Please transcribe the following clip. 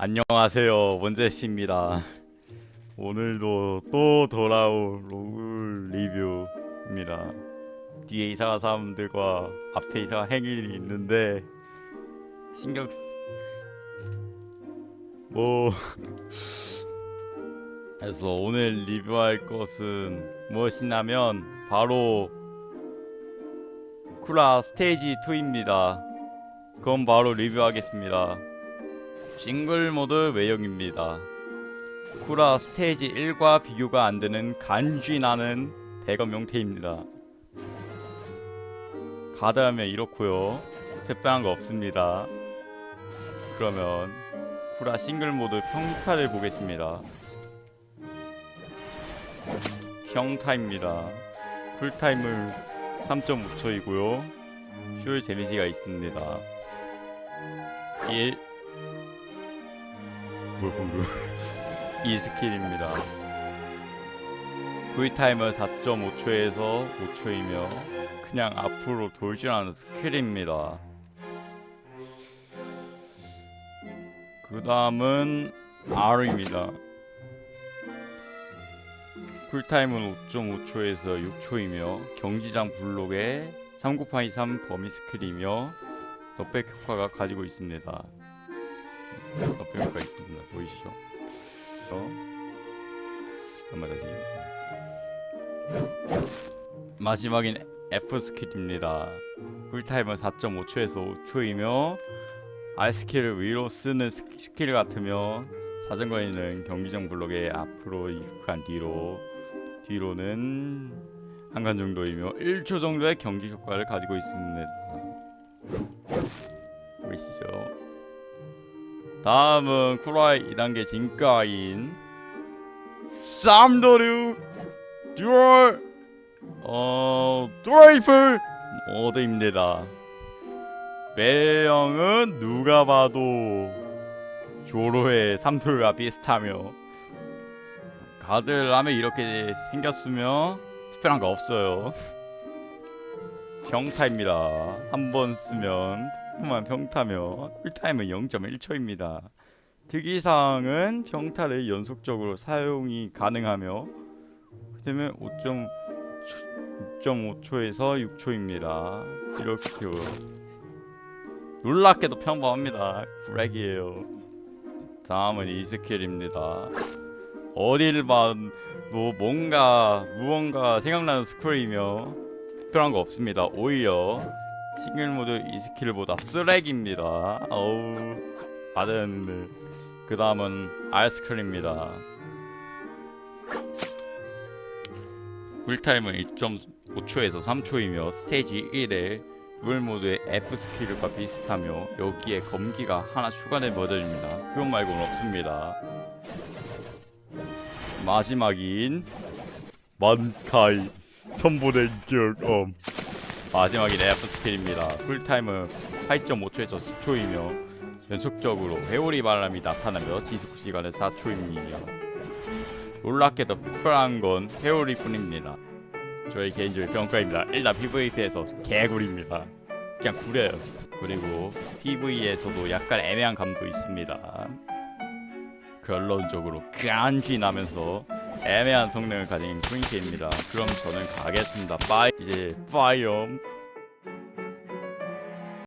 안녕하세요 원제씨입니다. 오늘도 또 돌아온 로글 리뷰입니다. 뒤에 이상한 사람들과 앞에 이상한 행위이 있는데 신경 쓰... 뭐 그래서 오늘 리뷰할 것은 무엇이냐면 바로 쿠라 스테이지 2입니다. 그럼 바로 리뷰하겠습니다 싱글 모드 외형입니다. 쿠라 스테이지 1과 비교가 안 되는 간지 나는 대검 형태입니다. 가드하면 이렇고요. 특별한 거 없습니다. 그러면 쿠라 싱글 모드 평타를 보겠습니다. 평타입니다. 쿨타임은 3.5초이고요. 슈 데미지가 있습니다. 1 뭐 방금 이 스킬입니다. V타임은 4.5초에서 5초이며 그냥 앞으로 돌진하는 스킬입니다. 그 다음은 R입니다. 쿨타임은 5.5초에서 6초이며 경기장 블록의 3 곱하기 3 범위 스킬이며 넉백 효과가 가지고 있습니다. 효과 있습니다. 보이시죠? 어? 얼마다지? 마지막인 F 스킬입니다. 쿨타임은 4.5초에서 5초이며 R 스킬을 위로 쓰는 스- 스킬 같으며 사정거리는 경기장 블록의 앞으로 익숙한 뒤로 뒤로는 한칸 정도이며 1초 정도의 경기 효과를 가지고 있습니다. 보이시죠? 다음은 쿠라이 2단계 진가인 쌈도류 듀얼 어 드라이플 모드입니다. 매형은 누가 봐도 조로의 삼툴과 비슷하며 하면 이렇게 생겼으며 특별한 거 없어요. 평타입니다. 한 번 쓰면 만 평타며 쿨타임은 0.1초입니다. 특이사항은 평타를 연속적으로 사용이 가능하며 그다음에 5.5초에서 6초입니다. 이렇게요. 놀랍게도 평범합니다. 브렉이에요. 다음은 이 스킬입니다. 어디를 봐도 뭔가 무언가 생각나는 스크롤이며 특별한 거 없습니다. 오히려 싱글 모드 이 스킬보다 쓰레기입니다. 어우 받았는데 그 다음은 아이스크림입니다. 쿨타임은 2.5초에서 3초이며 스테이지 1의 듀얼 모드의 F 스킬과 비슷하며 여기에 검기가 하나 추가된 버전입니다. 그것 말고는 없습니다. 마지막인 만카이 천보의 경험 마지막인 F 스킬입니다. 쿨타임은 8.5초에서 10초이며 연속적으로 회오리 바람이 나타나며 지속 시간은 4초입니다. 놀랍게도 특별한 건 회오리뿐입니다. 저의 개인적인 평가입니다. 일단 PVP에서 개구리입니다. 그냥 구려요. 그리고 PV에서도 약간 애매한 감도 있습니다. 결론적으로 간지 나면서 애매한 성능을 가진 프린케입니다. 그럼 저는 가겠습니다. 빠이 이제 파이엄